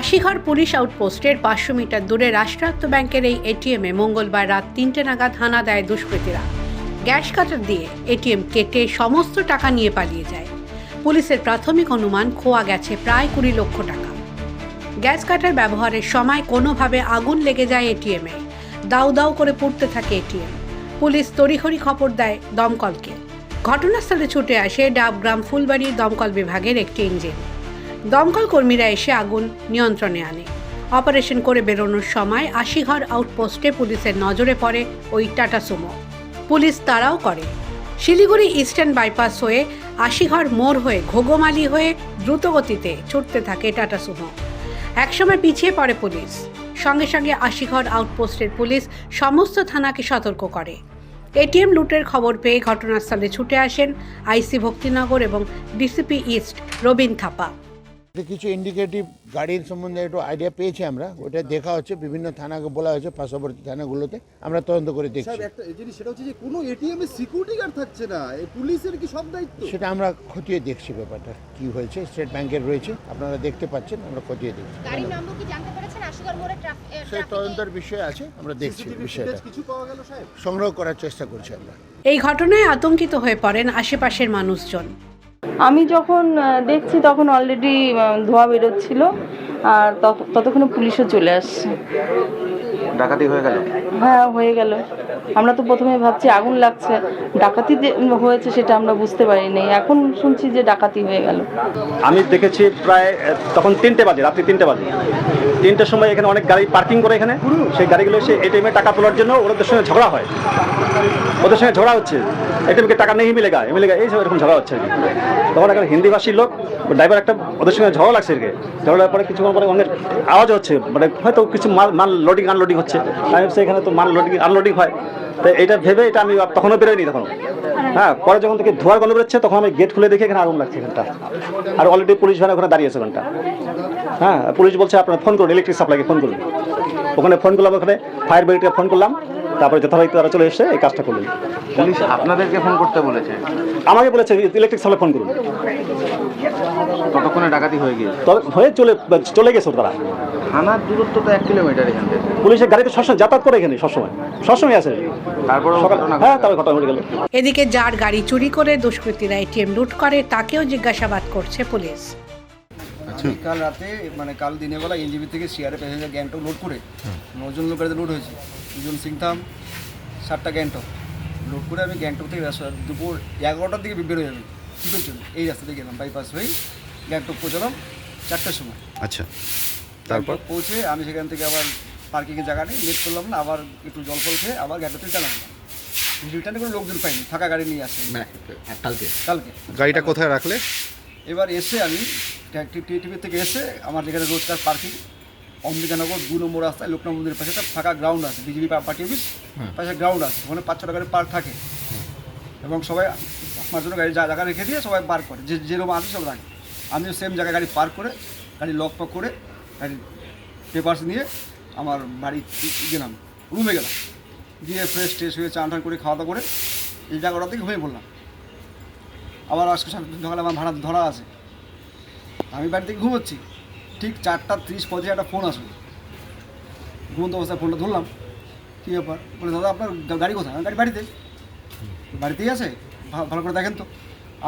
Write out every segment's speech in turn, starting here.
Ashighar police আউটপোস্টের পাঁচশো metre দূরে রাষ্ট্রায়ত্ত ব্যাংকের এই এটিএমে মঙ্গলবার রাত তিনটে নাগাদ হানা দেয় দুষ্কৃতীরা। গ্যাস কাটার দিয়ে এটিএম কেটে সমস্ত টাকা নিয়ে পালিয়ে যায়। পুলিশের প্রাথমিক অনুমান, খোয়া গেছে প্রায় কুড়ি লক্ষ টাকা। গ্যাস কাটার ব্যবহারের সময় কোনোভাবে আগুন লেগে যায় এটিএমে। দাউ দাউ করে পুড়তে থাকে এটিএম। পুলিশ তড়িঘড়ি খবর দেয় দমকলকে। ঘটনাস্থলে ছুটে আসে ডাবগ্রাম ফুলবাড়ির দমকল বিভাগের একটি ইঞ্জিন। দমকল কর্মীরা এসে আগুন নিয়ন্ত্রণে আনে। অপারেশন করে বেরোনোর সময় আশিঘর আউটপোস্টে পুলিশের নজরে পড়ে ওই টাটা সুমো। পুলিশ তারাও করে। শিলিগুড়ি ইস্টার্ন বাইপাস হয়ে আশিঘর মোড় হয়ে ঘোগোমালি হয়ে দ্রুতগতিতে ছুটতে থাকে টাটা সুমো। একসময় পিছিয়ে পড়ে পুলিশ। সঙ্গে সঙ্গে আশিঘর আউটপোস্টের পুলিশ সমস্ত থানাকে সতর্ক করে। এটিএম লুটের খবর পেয়ে ঘটনাস্থলে ছুটে আসেন আইসি ভক্তিনগর এবং ডিসিপি ইস্ট রবিন থাপা। কিছু ইন্ডিকেটিভ গাড়ির সম্বন্ধে একটু আইডিয়া পেয়েছি আমরা ওটা দেখা হচ্ছে বিভিন্ন থানাকে বলা হয়েছে পার্শ্ববর্তী থানাগুলোতে। আমরা তদন্ত করে দেখছি। একটা জিনিস সেটা হচ্ছে যে কোনো এটিএম এ সিকিউরিটি গার্ড থাকছে না এই পুলিশের কি সব দায়িত্ব? সেটা আমরা খতিয়ে দেখছি ব্যাপারটা কি হয়েছে স্টেট ব্যাংকের রয়েছে আপনারা দেখতে পাচ্ছেন আমরা খতিয়ে দেখছি। গাড়ির নম্বর কি জানতে পেরেছেন? আশুগড় মোড়ে ট্রাফ- এ, সেই তদন্তের বিষয় আছে আমরা দেখছি বিষয়টা। কিছু পাওয়া গেল সাহেব? সংগ্রহ করার চেষ্টা করছি আমরা। এই ঘটনায় আতঙ্কিত হয়ে পড়েন আশেপাশের মানুষজন। আমি যখন দেখছি তখন অলরেডি ধোঁয়া বেরোচ্ছিল, আর ততক্ষণে পুলিশও চলে আসছে। ডাকাতি হয়ে গেল? হ্যাঁ হয়ে গেল। আমরা তো প্রথমে ভাবছি আগুন লাগছে, ডাকাতি হয়েছে সেটা আমরা বুঝতে পারিনি। এখন শুনছি যে ডাকাতি হয়ে গেল। আমি দেখেছি প্রায় তখন তিনটে বাজে, রাত্রি তিনটে বাজে। তিনটের সময় এখানে অনেক গাড়ি পার্কিং করে এখানে। সেই গাড়িগুলো এসে এটিএমে টাকা তোলার জন্য ওদের সঙ্গে ঝগড়া হয়। ওদের সঙ্গে ঝগড়া হচ্ছে। এটিএমকে টাকা নেই মিলেগা মিলেগা এই সব এরকম ঝগড়া হচ্ছে। আর কি তখন একটা হিন্দিভাষী লোক, ড্রাইভার একটা ওদের সঙ্গে ঝগড়া লাগছে আর কি ঝগড়ার পরে কিছুক্ষণ পরে অনেক আওয়াজ হচ্ছে মানে হয়তো কিছু মাল মাল লোডিং আনলোডিং হচ্ছে। আমি এখানে তো মাল লোডিং আনলোডিং হয়। তো এটা ভেবে এটা আমি তখনও বেরোয়নি তখন হ্যাঁ পরে যখন থেকে ধোয়ার গন্ধ বেরোচ্ছে, তখন আমি গেট খুলে দেখি এখানে আগুন লাগছে এখানটা। আর অলরেডি পুলিশ ভাড়া ওখানে দাঁড়িয়ে আছে ওখানটা। হ্যাঁ পুলিশ বলছে আপনারা ফোন করুন ইলেকট্রিক সাপ্লাইকে ফোন করুন। ওখানে ফোন করলাম, ওখানে ফায়ার ব্রিগেডকে ফোন করলাম। তারপরে যথারীতি তারা চলে এসে এই কাজটা করলেন। পুলিশ আপনাদেরকে ফোন করতে বলেছে? আমাকে বলেছে ইলেকট্রিক সাপ্লাই ফোন করুন। ততক্ষণে ডাকাতি হয়ে গিয়েছে? হয়ে চলে চলে গেছে তারা থানার দূরত্ব তো এক কিলোমিটার এখান থেকে। পুলিশের গাড়িতে সবসময় যাতায়াত করে এখানে সবসময়। সবসময় আছে তারপরে হ্যাঁ তারপরে ঘটনা ঘটে গেল। এদিকে যার গাড়ি চুরি করে দুষ্কৃতীরা এটিএম লুট করে তাকেও জিজ্ঞাসাবাদ করছে পুলিশ। কাল রাতে মানে কাল দিনের বেলা এনজিবি থেকে C R A passenger Gangtok load করে নজন লোকের লোড হয়েছে। দুজন সিংথাম সাতটা গ্যাংটক। লোড করে আমি গ্যাংটক থেকে দুপুর এগারোটার দিকে বেরোই আমি টিপের জন্য এই রাস্তা দিয়ে গেলাম বাইপাস হয়ে গ্যাংটক পৌঁছালাম চারটার সময়। আচ্ছা। তারপর? পৌঁছে আমি সেখান থেকে আবার পার্কিংয়ের জায়গা নেই লেট করলাম না আবার একটু জল ফল খেয়ে আবার গ্যাংটক থেকে চালাম রিটার্নে কোনো লোকজন পাইনি ফাঁকা গাড়ি নিয়ে আসে কালকে? কালকে। গাড়িটা কোথায় রাখলে? এবার এসে আমি টিভি থেকে এসে আমার যেখানে রোজকার পার্কিং অম্বিকানগর দু নম্বর রাস্তায় লোকনাথ মন্দিরের পাশে একটা ফাঁকা গ্রাউন্ড আছে বিজেপি পার্টি অফিস পাশে গ্রাউন্ড আছে ওখানে পাঁচ ছটা গাড়ি পার্ক থাকে। এবং সবাই আমার জন্য গাড়ি যা জায়গা রেখে দিয়ে সবাই পার্ক করে যে যেরকম আছে সব রাখে। আমিও সেম জায়গায় গাড়ি পার্ক করে গাড়ি লক পক করে গাড়ি পেপার্স নিয়ে আমার বাড়ি গেলাম রুমে গেলাম। গিয়ে ফ্রেশ ট্রেশ হয়ে চান টান করে খাওয়া দাওয়া করে এই জায়গাটা থেকে হয়ে পড়লাম। আবার আজকে সকালে আমার ভাড়া ধরা আছে। আমি বাড়ি থেকে ঘুমোচ্ছি। ঠিক চারটা ত্রিশ পঁচিশ একটা ফোন আসলো। ঘুমন্ত অবস্থায় ফোনটা ধরলাম। কী ব্যাপার? বলে দাদা আপনার গাড়ি কোথায়? আমার গাড়ি বাড়িতে। বাড়িতেই আছে। ভালো করে দেখেন তো।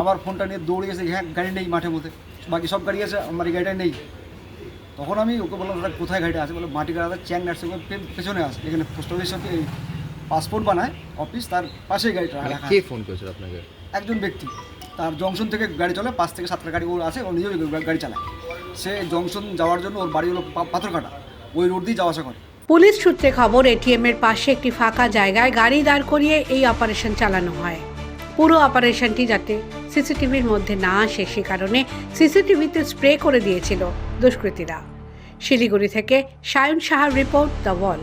আবার ফোনটা নিয়ে দৌড়ে গেছে হ্যাঁ গাড়ি নেই মাঠের মধ্যে। বাকি সব গাড়ি আছে আমার এই গাড়িটা নেই। তখন আমি ওকে বললাম দাদা কোথায় গাড়িটা আছে? বলে মাটি গাড়ি চ্যাং নার্সিং পেছনে আছে। এখানে পোস্ট অফিস পাসপোর্ট বানায় অফিস তার পাশেই গাড়িটা মানে কে ফোন করেছিল আপনাকে? একজন ব্যক্তি। তার জংশন থেকে গাড়ি চলে, পাঁচ থেকে সাতটা গাড়ি ওর আছে, ও নিজেও গাড়ি চালায়। সে জংশন যাওয়ার জন্য ওর বাড়ি হলো পাথরঘাটা। ওই রোড দিয়ে যাওয়া আসা করে। পুলিশ সূত্রে খবর এটিএম এর পাশে একটি ফাঁকা জায়গায় গাড়ি দাঁড় করিয়ে এই অপারেশন চালানো হয়। পুরো অপারেশনটি যাতে সিসিটিভির মধ্যে না আসে, সে কারণে সিসিটিভিতে স্প্রে করে দিয়েছিল দুষ্কৃতীরা। শিলিগুড়ি থেকে সায়ন সাহার রিপোর্ট দ্য ওয়াল।